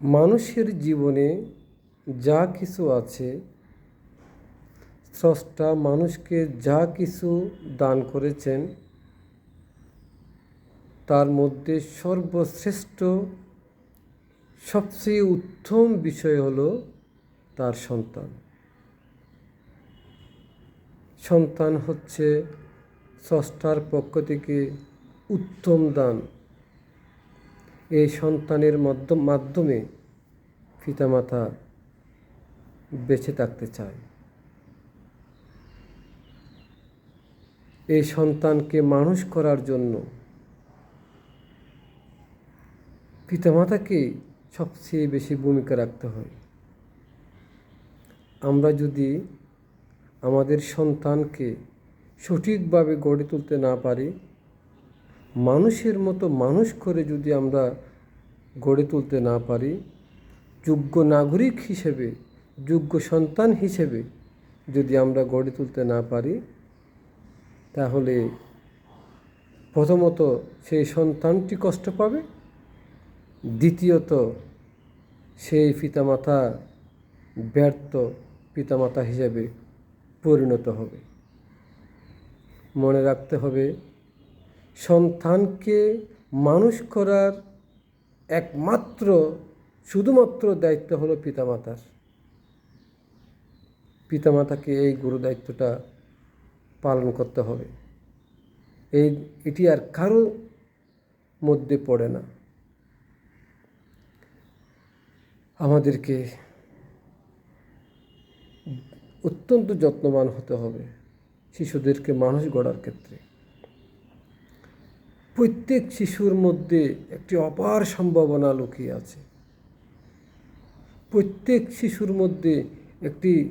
মানুষের জীবনে যা কিছু আছে, স্রষ্টা মানুষকে যা কিছু দান করেছেন, তার মধ্যে সর্বশ্রেষ্ঠ, সবচেয়ে উত্তম বিষয় হলো তার সন্তান। সন্তান হচ্ছে স্রষ্টার পক্ষ থেকে উত্তম দান। এই সন্তানের মাধ্যম মাধ্যমে পিতামাতা বেঁচে থাকতে চায়। এই সন্তানকে মানুষ করার জন্য পিতামাতাকে সবচেয়ে বেশি ভূমিকা রাখতে হয়। আমরা যদি আমাদের সন্তানকে সঠিকভাবে গড়ে তুলতে না পারি, মানুষের মতো মানুষ করে যদি আমরা গড়ে তুলতে না পারি। যোগ্য নাগরিক হিসেবে, যোগ্য সন্তান হিসেবে যদি আমরা গড়ে তুলতে না পারি, তাহলে প্রথমত সেই সন্তানটি কষ্ট পাবে। দ্বিতীয়ত সেই পিতামাতা ব্যর্থ পিতামাতা হিসেবে পরিণত হবে। মনে রাখতে হবে, সন্তানকে মানুষ করার একমাত্র, শুধুমাত্র দায়িত্ব হলো পিতামাতার। পিতামাতাকে এই গুরু দায়িত্বটা পালন করতে হবে। এই, এটি আর কারও মধ্যে পড়ে না। আমাদেরকে অত্যন্ত যত্নবান হতে হবে শিশুদেরকে মানুষ গড়ার ক্ষেত্রে। প্রত্যেক শিশুর মধ্যে একটি অপার সম্ভাবনা লুকিয়ে আছে। প্রত্যেক শিশুর মধ্যে একটি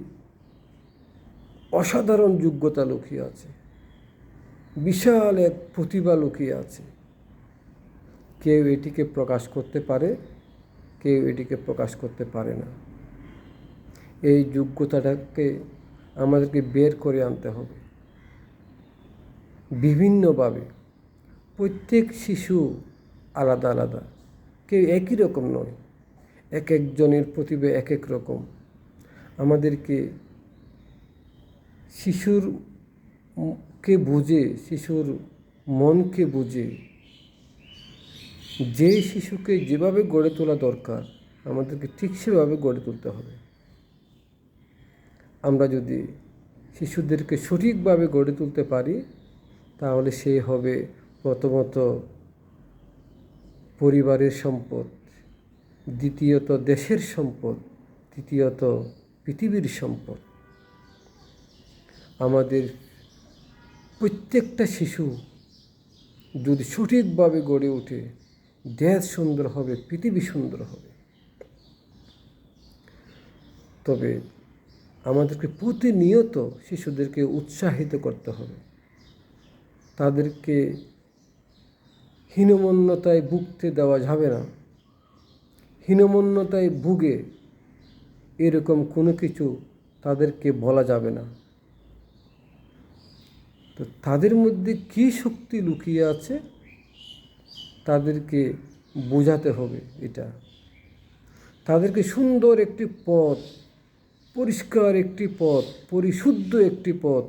অসাধারণ যোগ্যতা লুকিয়ে আছে। বিশাল এক প্রতিভা লুকিয়ে আছে। কেউ এটিকে প্রকাশ করতে পারে, কেউ এটিকে প্রকাশ করতে পারে না। এই যোগ্যতাটাকে আমাদেরকে বের করে আনতে হবে। বিভিন্নভাবে প্রত্যেক শিশু আলাদা আলাদা। কেউ একই রকম নয়। এক একজনের প্রতিভা এক এক রকম। আমাদেরকে শিশুর কে বুঝে, শিশুর মনকে বুঝে। যে শিশুকে যেভাবে গড়ে তোলা দরকার, আমাদেরকে ঠিক সেভাবে গড়ে তুলতে হবে। আমরা যদি শিশুদেরকে সঠিকভাবে গড়ে তুলতে পারি, তাহলে সে হবে প্রথমত পরিবারের সম্পদ, দ্বিতীয়ত দেশের সম্পদ, তৃতীয়ত পৃথিবীর সম্পদ। আমাদের প্রত্যেকটা শিশু যদি সঠিকভাবে গড়ে ওঠে, দেশ সুন্দর হবে, পৃথিবী সুন্দর হবে। তবে আমাদেরকে প্রতিনিয়ত শিশুদেরকে উৎসাহিত করতে হবে। তাদেরকে হীনমন্যতায় ভুগতে দেওয়া যাবে না। হীনমন্যতায় ভুগে এরকম কোনো কিছু তাদেরকে বলা যাবে না। তো তাদের মধ্যে কী শক্তি লুকিয়ে আছে তাদেরকে বোঝাতে হবে এটা। তাদেরকে সুন্দর একটি পথ, পরিষ্কার একটি পথ, পরিশুদ্ধ একটি পথ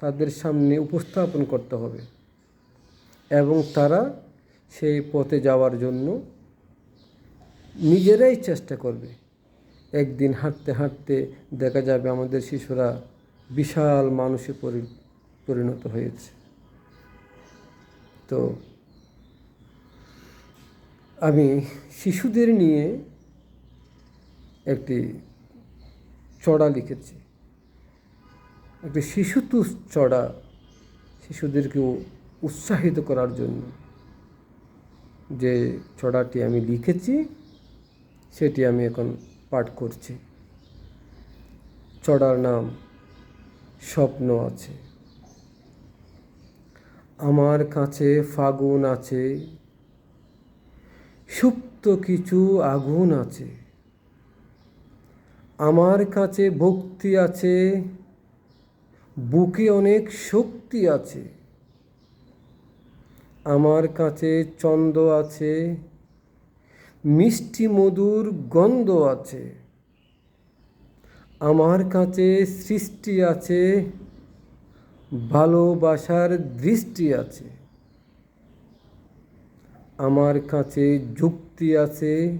তাদের সামনে উপস্থাপন করতে হবে। এবং তারা সেই পথে যাওয়ার জন্য নিজেরাই চেষ্টা করবে। একদিন হাঁটতে হাঁটতে দেখা যাবে আমাদের শিশুরা বিশাল মানুষে পরিণত হয়েছে। তো আমি শিশুদের নিয়ে একটি চড়া লিখেছি। একটি শিশুতু চড়া শিশুদেরকে উৎসাহিত করার জন্য। যে ছড়াটি আমি লিখেছি, সেটি আমি এখন পাঠ করছি। চড়ার নাম, স্বপ্ন আছে। আমার কাছে ফাগুন আছে। সুপ্ত কিছু আগুন আছে। আমার কাছে ভক্তি আছে। বুকে অনেক শক্তি আছে। আমার কাছে চন্দ আছে, মিষ্টি মধুর গন্ধ আছে। আমার কাছে সৃষ্টি আছে, ভালোবাসার দৃষ্টি আছে। আমার কাছে যুক্তি আছে,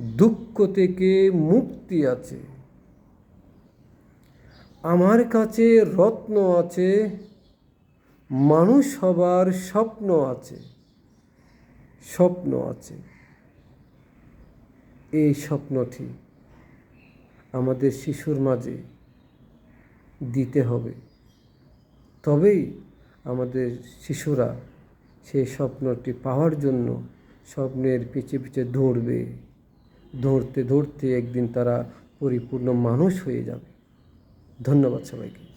দুঃখ থেকে মুক্তি আছে। আমার কাছে রত্ন আছে মানুষ হবার স্বপ্ন আছে স্বপ্ন আছে। এই স্বপ্নটি আমাদের শিশুর মাঝে দিতে হবে। তবেই আমাদের শিশুরা সেই স্বপ্নটি পাওয়ার জন্য স্বপ্নের পিছে পিছে দৌড়বে। দৌড়তে দৌড়তে একদিন তারা পরিপূর্ণ মানুষ হয়ে যাবে। ধন্যবাদ সবাইকে।